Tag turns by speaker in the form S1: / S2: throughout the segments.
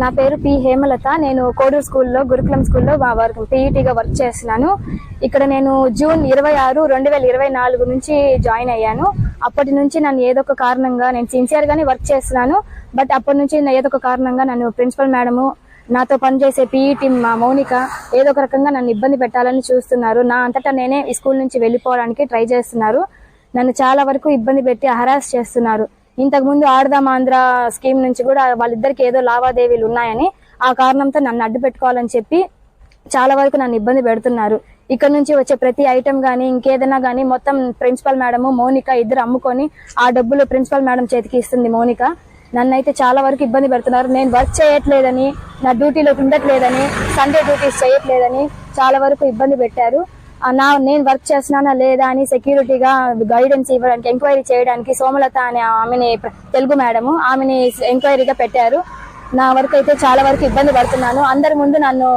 S1: నా పేరు పి హేమలత. నేను కోడూరు స్కూల్లో గురుకులం స్కూల్లో మా వర్క్ పీఈటీగా వర్క్ చేస్తున్నాను. ఇక్కడ నేను జూన్ ఇరవై ఆరు రెండు వేల ఇరవై నాలుగు నుంచి జాయిన్ అయ్యాను. అప్పటి నుంచి నన్ను ఏదో ఒక కారణంగా నేను సిన్సియర్గానే వర్క్ చేస్తున్నాను. బట్ అప్పటి నుంచి నా ఏదో ఒక కారణంగా నన్ను ప్రిన్సిపల్ మేడము నాతో పనిచేసే పీఈటీ మా మౌనిక ఏదో ఒక రకంగా నన్ను ఇబ్బంది పెట్టాలని చూస్తున్నారు. నా అంతటా నేనే ఈ స్కూల్ నుంచి వెళ్ళిపోవడానికి ట్రై చేస్తున్నారు. నన్ను చాలా వరకు ఇబ్బంది పెట్టి హరాస్ చేస్తున్నారు. ఇంతకు ముందు ఆడదాం ఆంధ్ర స్కీమ్ నుంచి కూడా వాళ్ళిద్దరికి ఏదో లావాదేవీలు ఉన్నాయని ఆ కారణంతో నన్ను అడ్డు పెట్టుకోవాలని చెప్పి చాలా వరకు నన్ను ఇబ్బంది పెడుతున్నారు. ఇక్కడ నుంచి వచ్చే ప్రతి ఐటమ్ కానీ ఇంకేదైనా గానీ మొత్తం ప్రిన్సిపల్ మేడం మోనిక ఇద్దరు అమ్ముకొని ఆ డబ్బులు ప్రిన్సిపల్ మేడం చేతికి ఇస్తుంది మోనిక. నన్ను అయితే చాలా వరకు ఇబ్బంది పెడుతున్నారు. నేను వర్క్ చేయట్లేదని నా డ్యూటీలోకి ఉండట్లేదని సండే డ్యూటీస్ చేయట్లేదని చాలా వరకు ఇబ్బంది పెట్టారు. నా నేను వర్క్ చేస్తున్నానా లేదా అని సెక్యూరిటీగా గైడెన్స్ ఇవ్వడానికి ఎంక్వైరీ చేయడానికి సోమలత అనే ఆమెని తెలుగు మేడము ఆమెని ఎంక్వైరీగా పెట్టారు. నా వరకు అయితే చాలా వరకు ఇబ్బంది పడుతున్నాను. అందరి ముందు నన్ను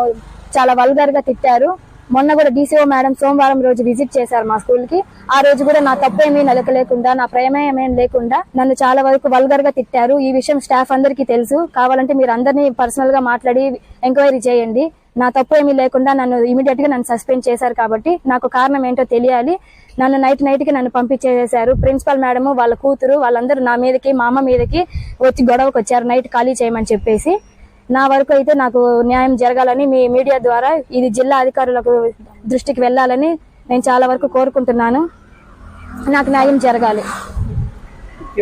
S1: చాలా వల్గర్గా తిట్టారు. మొన్న కూడా డీసీఓ మేడం సోమవారం రోజు విజిట్ చేశారు మా స్కూల్కి ఆ రోజు కూడా నా తప్పేమీ నలక లేకుండా నా ప్రమేయం లేకుండా నన్ను చాలా వరకు వల్గర్గా తిట్టారు. ఈ విషయం స్టాఫ్ అందరికీ తెలుసు. కావాలంటే మీరు అందరినీ పర్సనల్గా మాట్లాడి ఎంక్వైరీ చేయండి. నా తప్పు ఏమీ లేకుండా నన్ను ఇమీడియట్గా నన్ను సస్పెండ్ చేశారు కాబట్టి నాకు కారణం ఏంటో తెలియాలి. నన్ను నైట్ నైట్కి నన్ను పంపించేసారు ప్రిన్సిపల్ మేడం వాళ్ళ కూతురు వాళ్ళందరూ నా మీదకి మా అమ్మ మీదకి వచ్చి గొడవకు వచ్చారు. నైట్ ఖాళీ చేయమని చెప్పేసి. నా వరకు అయితే నాకు న్యాయం జరగాలని మీ మీడియా ద్వారా ఇది జిల్లా అధికారులకు దృష్టికి వెళ్ళాలని నేను చాలా వరకు కోరుకుంటున్నాను. నాకు న్యాయం జరగాలి.